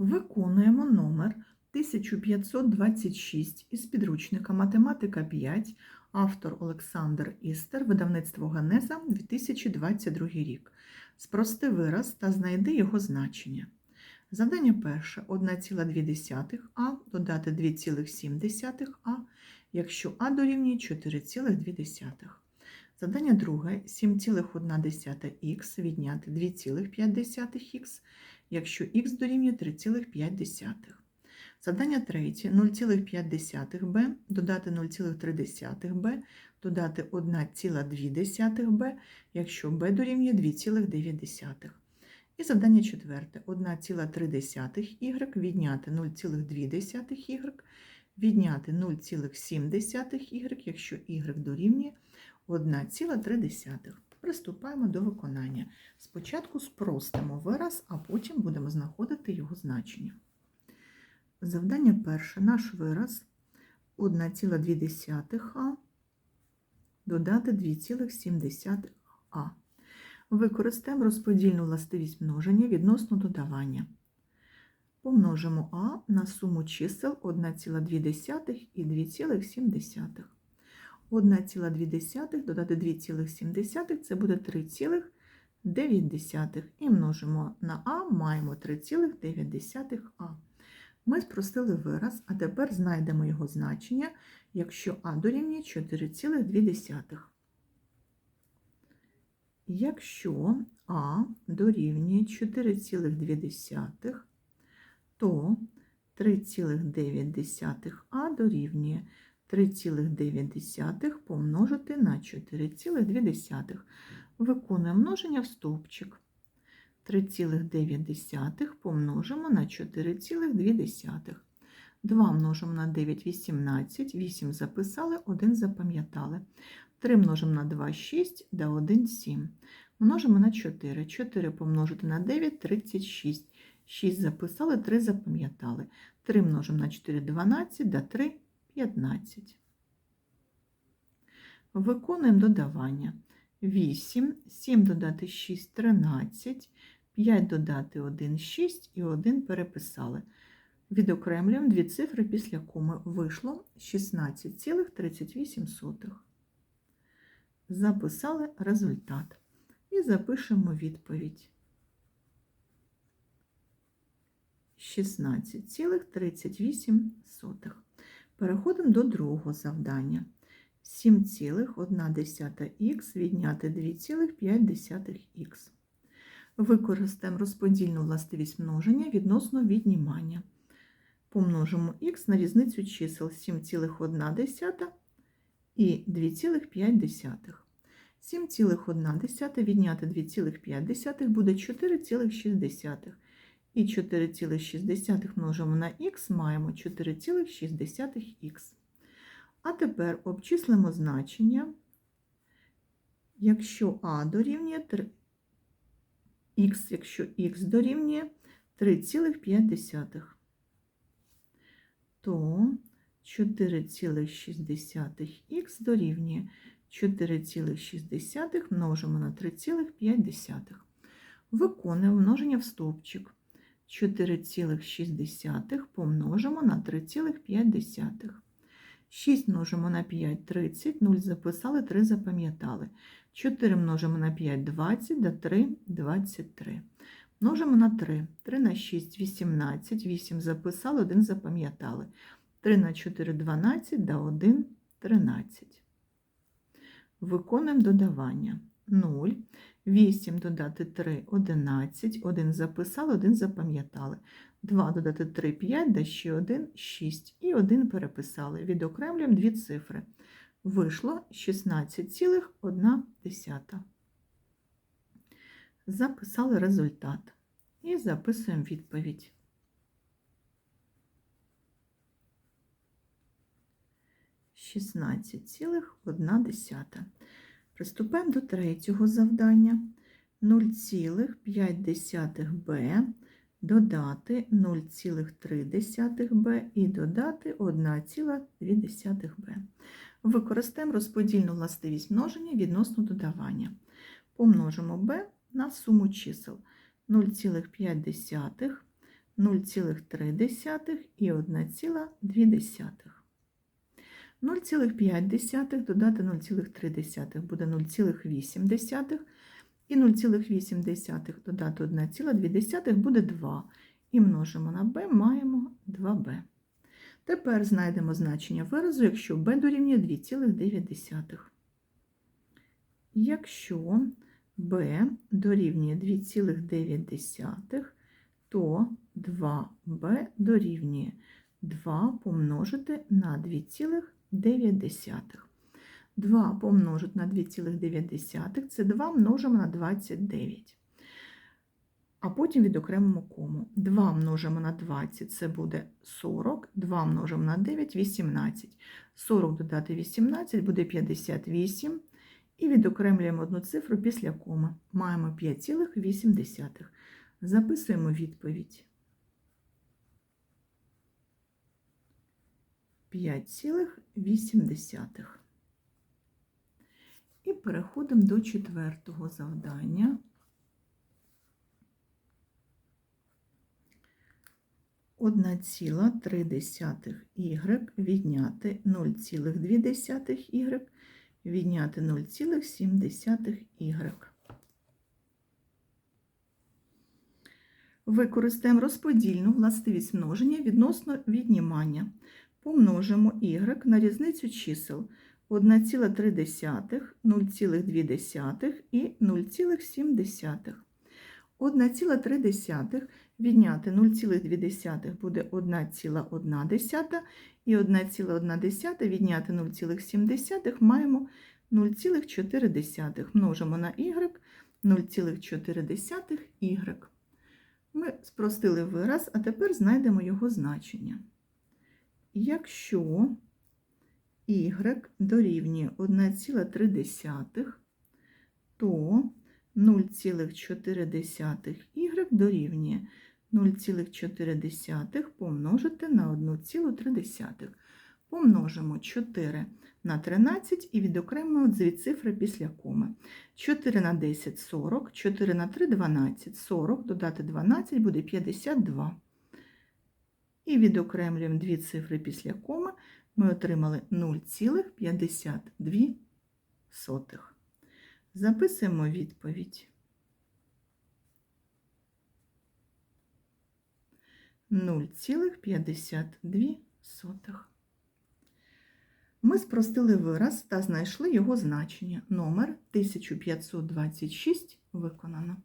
Виконуємо номер 1526 із підручника Математика 5, автор Олександр Істер, видавництво Генеза 2022 рік. Спрости вираз та знайди його значення. Завдання перше 1,2 а додати 2,7 а, якщо а дорівнює 4,2. Завдання друге 7,1х відняти 2,5х, якщо х дорівнює 3,5. Завдання третє 0,5b додати 0,3b, додати 1,2b, якщо b дорівнює 2,9. І завдання четверте 1,3y відняти 0,2y, відняти 0,7y, якщо y дорівнює 1,3. Приступаємо до виконання. Спочатку спростимо вираз, а потім будемо знаходити його значення. Завдання перше. Наш вираз 1,2а додати 2,7а. Використаємо розподільну властивість множення відносно додавання. Помножимо а на суму чисел 1,2 і 2,7. 1,2 додати 2,7 це буде 3,9. І множимо на а, маємо 3,9а. Ми спростили вираз, а тепер знайдемо його значення, якщо а дорівнює 4,2. Якщо а дорівнює 4,2, то 3,9а дорівнює 3,9 помножити на 4,2. Виконуємо множення в стовпчик. 3,9 помножимо на 4,2. 2 множимо на 9 – 18, 8 записали, 1 запам'ятали. 3 множимо на 2 – 6, да 1 – 7. Множимо на 4. 4 помножити на 9 – 36. 6 записали, 3 запам'ятали. 3 множимо на 4 – 12, да 3 – 15. Виконуємо додавання. 8, 7 додати 6 – 13, 5 додати 1 – 6 і 1 переписали. Відокремлюємо дві цифри після коми. Вийшло 16,38. Записали результат. І запишемо відповідь. 16,38. Переходимо до другого завдання. 7,1х відняти 2,5х. Використаємо розподільну властивість множення відносно віднімання. Помножимо х на різницю чисел 7,1 і 2,5. 7,1 відняти 2,5 буде 4,6. І 4,6 множимо на х, маємо 4,6х. А тепер обчислимо значення, якщо а дорівнює 3, х, якщо х дорівнює 3,5, то 4,6х дорівнює 4,6 множимо на 3,5. Виконуємо множення в стовпчик. 4,6 помножимо на 3,5. 6 множимо на 5 30, 0 записали, 3 запам'ятали. 4 множимо на 5 20, да 3 23. Множимо на 3. 3 на 6 18, 8 записали, 1 запам'ятали. 3 на 4 12, да 1 13. Виконуємо додавання. 0. 8 додати 3 11, 1 записали, 1 запам'ятали. 2 додати 3 5, да ще 1 6 і 1 переписали. Відокремлюємо дві цифри. Вийшло 16,1. Записали результат. І записуємо відповідь. Шістнадцять цілих одна десята. Приступаємо до третього завдання. 0,5b додати 0,3b і додати 1,2b. Використаємо розподільну властивість множення відносно додавання. Помножимо b на суму чисел 0,5 0,3 і 1,2. 0,5 додати 0,3 буде 0,8. І 0,8 додати 1,2 буде 2. І множимо на b, маємо 2b. Тепер знайдемо значення виразу, якщо b дорівнює 2,9. Якщо b дорівнює 2,9, то 2b дорівнює 2 помножити на 2,9. 2 помножити на 2,9 це 2 множимо на 29. А потім відокремимо кому. 2 множимо на 20 це буде 40, 2 множимо на 9 18. 40 додати 18 буде 58. І відокремлюємо одну цифру після коми. Маємо 5,8. Записуємо відповідь. 5,8. І переходимо до четвертого завдання. Одна ціла 3 десятих y відняти 0,2 y відняти 0,7 y. Використаємо розподільну властивість множення відносно віднімання. Помножимо y на різницю чисел 1,3, 0,2 і 0,7. 1,3 відняти 0,2 буде 1,1 і 1,1 відняти 0,7 маємо 0,4 множимо на y 0,4 y. Ми спростили вираз, а тепер знайдемо його значення. Якщо y дорівнює 1,3, то 0,4 y дорівнює 0,4 помножити на 1,3. Помножимо 4 на 13 і відокремимо дві цифри після коми. 4 на 10 – 40, 4 на 3 – 12, 40, додати 12 буде 52. І відокремлюємо дві цифри після коми, ми отримали 0,52. Записуємо відповідь. 0,52. Ми спростили вираз та знайшли його значення. Номер 1526 виконано.